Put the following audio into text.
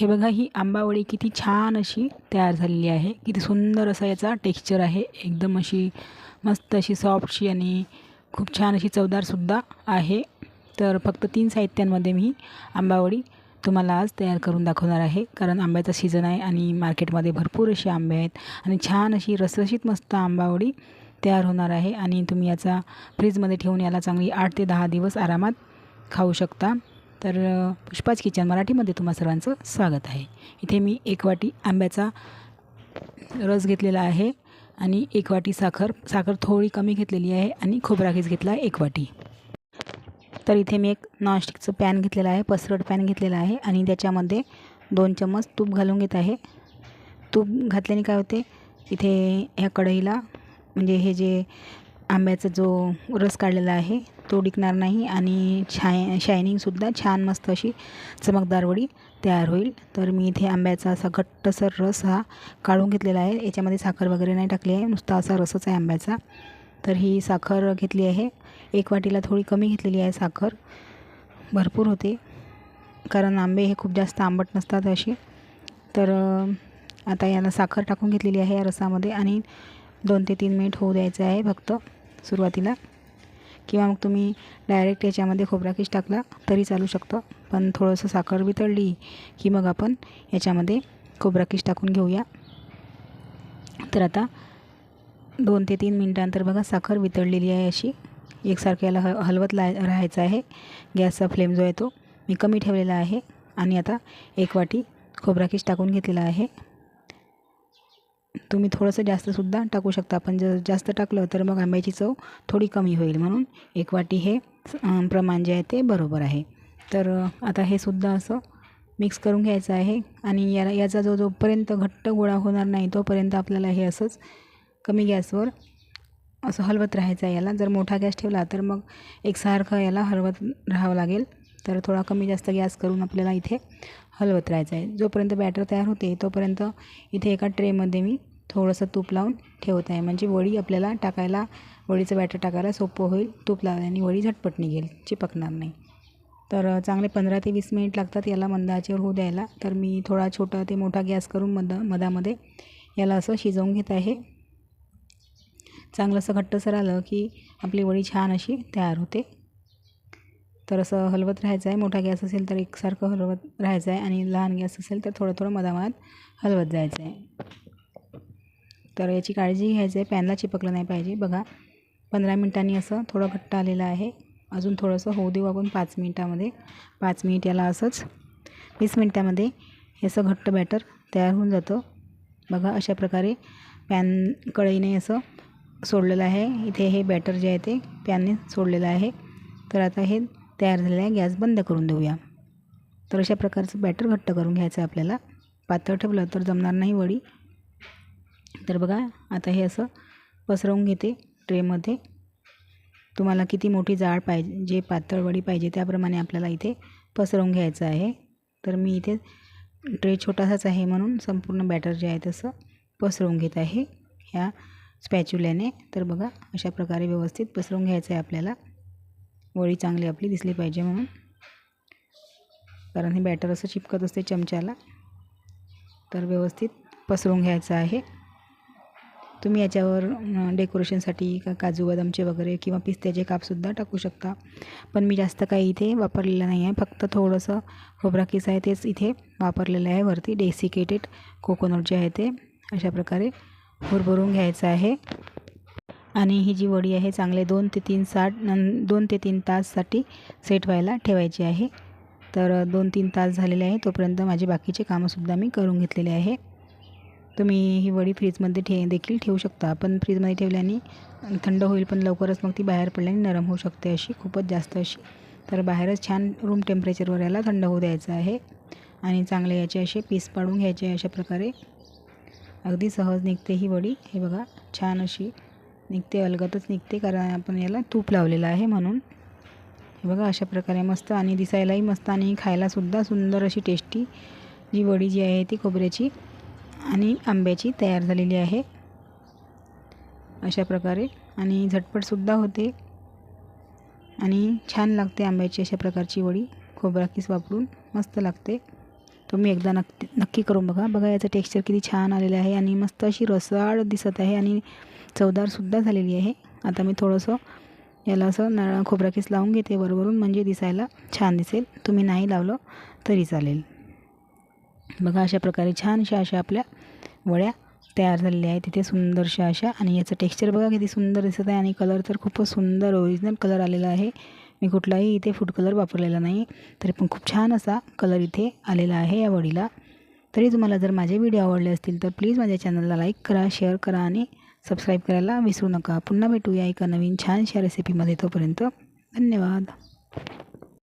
हे बघा ही आंबावडी किती छान अशी तयार झालेली आहे. किती सुंदर असा याचा टेक्स्चर आहे. एकदम अशी मस्त अशी सॉफ्टशी आणि खूप छान अशी चवदारसुद्धा आहे. तर फक्त तीन साहित्यांमध्ये मी आंबावडी तुम्हाला आज तयार करून दाखवणार आहे. कारण आंब्याचा सीझन आहे आणि मार्केटमध्ये भरपूर असे आंबे आहेत आणि छान अशी रसरशीत मस्त आंबावडी तयार होणार आहे. आणि तुम्ही याचा फ्रीजमध्ये ठेवून याला चांगली आठ ते दहा दिवस आरामात खाऊ शकता. तर पुष्पाच किचन मराठीमध्ये तुम्हा सर्वांचं स्वागत आहे. इथे मी एक वाटी आंब्याचा रस घेतलेला आहे आणि एक वाटी साखर साखर थोडी कमी घेतलेली आहे आणि खोबरा घेस घेतला आहे एक वाटी. तर इथे मी एक नॉनस्टिकचं पॅन घेतलेलं आहे पसरट पॅन घेतलेला आहे आणि त्याच्यामध्ये दोन चम्मच तूप घालून घेत आहे. तूप घातल्याने काय होते इथे ह्या कढईला म्हणजे हे जे आंब्याचा जो रस काढलेला आहे तो टिकणार नाही आणि शाय शायनिंगसुद्धा छान मस्त अशी चमकदार वडी तयार होईल. तर मी इथे आंब्याचा असा घट्टसर रस हा काढून घेतलेला आहे. याच्यामध्ये साखर वगैरे नाही टाकली आहे. नुसता असा रसच आहे आंब्याचा. तर ही साखर घेतली आहे. एक वाटीला थोडी कमी घेतलेली आहे साखर. भरपूर होते. कारण आंबे हे खूप जास्त आंबट नसतात असे. तर आता याला साखर टाकून घेतलेली आहे या रसामध्ये. आणि दोन ते तीन मिनिट होऊ द्यायचं आहे फक्त सुरुवातीला. किंवा मग तुम्ही डायरेक्ट याच्यामध्ये खोबराकीश टाकला तरी चालू शकतं. पण थोडंसं साखर वितळली की मग आपण याच्यामध्ये खोबराकीश टाकून घेऊया. तर आता दोन ते तीन मिनटानंतर बघा साखर वितळलेली आहे अशी. एकसारखं याला ह हलवत ला राहायचं आहे. गॅसचा फ्लेम जो आहे तो मी कमी ठेवलेला आहे. आणि आता एक वाटी खोबराकीश टाकून घेतलेला आहे. तुम्ही थोडंसं जास्तसुद्धा टाकू शकता. पण जर जास्त टाकलं तर मग आंब्याची चव थोडी कमी होईल म्हणून एक वाटी हे प्रमाण जे आहे ते बरोबर आहे. तर आता हे सुद्धा असं मिक्स करून घ्यायचं आहे आणि याला याचा जो जोपर्यंत घट्ट गोळा होणार नाही तोपर्यंत आपल्याला हे असंच कमी गॅसवर असं हलवत राहायचं आहे याला. जर मोठा गॅस ठेवला तर मग एकसारखं याला हलवत राहावं लागेल. तर थोडा कमी जास्त गॅस करून आपल्याला इथे हलवत राहायचं आहे जोपर्यंत बॅटर तयार होते तोपर्यंत इथे एका ट्रेमध्ये मी थोडंसं तूप लावून ठेवत आहे. म्हणजे वडी आपल्याला टाकायला वडीचं बॅटर टाकायला सोपं होईल तूप लावल्याने वडी झटपट निघेल चिपकणार नाही. तर चांगले पंधरा ते वीस मिनिट लागतात याला मंदाचेवर होऊ द्यायला. तर मी थोडा छोटा ते मोठा गॅस करून मध मधामध्ये याला असं शिजवून घेत आहे. चांगलं असं घट्टसर आलं की आपली वडी छान अशी तयार होते. तर असं हलवत राहायचं आहे. मोठा गॅस असेल तर एकसारखं हलवत राहायचं आहे. आणि लहान गॅस असेल तर थोडं थोडं मधामात हलवत जायचं आहे. तर याची काळजी घ्यायची आहे. पॅनला चिपकलं नाही पाहिजे. बघा पंधरा मिनटांनी असं थोडं घट्ट आलेलं आहे. अजून थोडंसं होऊ देऊ आपण पाच मिनटामध्ये. पाच मिनिट याला असंच वीस मिनटामध्ये हे असं घट्ट बॅटर तयार होऊन जातं. बघा अशा प्रकारे पॅन कढईने असं सोडलेलं आहे. इथे हे बॅटर जे आहे ते पॅनने सोडलेलं आहे. तर आता हे तयार झालेला गॅस बंद करून देऊया. तर अशा प्रकारचं बॅटर घट्ट करून घ्यायचं आहे आपल्याला. पातळ ठेवलं तर जमणार नाही वडी. तर बघा आता हे असं पसरवून घेते ट्रेमध्ये. तुम्हाला किती मोठी जाळ पाहिजे जे पातळ वडी पाहिजे त्याप्रमाणे आपल्याला इथे पसरवून घ्यायचं आहे. तर मी इथे ट्रे छोटासाच आहे म्हणून संपूर्ण बॅटर जे आहे तसं पसरवून घेत आहे. ह्या स्पॅच्युल्याने तर बघा अशा प्रकारे व्यवस्थित पसरवून घ्यायचं आहे आपल्याला. वळी चांगली आपली दिसली पाहिजे म्हणून. कारण हे बॅटर असं चिपकत असते चमच्याला. तर व्यवस्थित पसरून घ्यायचं आहे. तुम्ही याच्यावर डेकोरेशनसाठी का काजू बदामचे वगैरे किंवा पिस्त्याचे कापसुद्धा टाकू शकता. पण मी जास्त काही इथे वापरलेलं नाही आहे. फक्त थोडंसं खोबरा किस आहे तेच इथे वापरलेलं आहे वरती. डेसिकेटेड कोकोनट जे आहे ते अशा प्रकारे भरभरून घ्यायचं आहे. आणि ही जी वडी आहे चांगले दोन ते तीन साठ दोन ते तीन ताससाठी सेट व्हायला ठेवायची आहे. तर दोन तीन तास झालेले आहे तोपर्यंत माझे बाकीचे कामंसुद्धा मी करून घेतलेले आहे. तुम्ही ही वडी फ्रीजमध्ये ठे देखील ठेवू शकता. पण फ्रीजमध्ये ठेवल्याने थंड होईल पण लवकरच मग ती बाहेर पडल्याने नरम होऊ शकते अशी खूपच जास्त अशी. तर बाहेरच छान रूम टेम्परेचरवर याला थंड होऊ द्यायचं आहे. आणि चांगले याचे असे पीस पाडून घ्यायचे अशा प्रकारे. अगदी सहज निघते ही वडी. हे बघा छान अशी निघते अलगतच निघते कारण आपण याला तूप लावलेलं आहे म्हणून. हे बघा अशा प्रकारे मस्त आणि दिसायलाही मस्त आणि खायलासुद्धा सुंदर अशी टेस्टी जी वडी जी आहे ती खोबऱ्याची आणि आंब्याची तयार झालेली आहे. अशा प्रकारे आणि झटपटसुद्धा होते. आणि छान लागते आंब्याची अशा प्रकारची वडी. खोबरा किस वापरून मस्त लागते. तुम्ही एकदा नक्की नक्की करून बघा. बघा याचं टेक्स्चर किती छान आलेलं आहे आणि मस्त अशी रसाळ दिसत आहे आणि चवदारसुद्धा झालेली आहे. आता मी थोडंसं याला असं नारळ खोबरा किस लावून घेते. वरवरून म्हणजे दिसायला छान दिसेल. तुम्ही नाही लावलं तरी चालेल. बघा अशा प्रकारे छानशा अशा आपल्या वड्या तयार झालेल्या आहेत. तिथे सुंदरशा अशा आणि याचं टेक्स्चर बघा किती सुंदर दिसत आहे आणि कलर तर खूपच सुंदर ओरिजिनल कलर आलेला आहे. मी कुठलाही इथे फूड कलर वापरलेला नाही. तरी पण खूप छान असा कलर इथे आलेला आहे या वडीला. तरी तुम्हाला जर माझे व्हिडिओ आवडले असतील तर प्लीज माझ्या चॅनलला लाईक करा शेअर करा आणि सबस्क्राईब करायला विसरू नका. पुन्हा भेटूया एका नवीन छानशा रेसिपीमध्ये तोपर्यंत. धन्यवाद.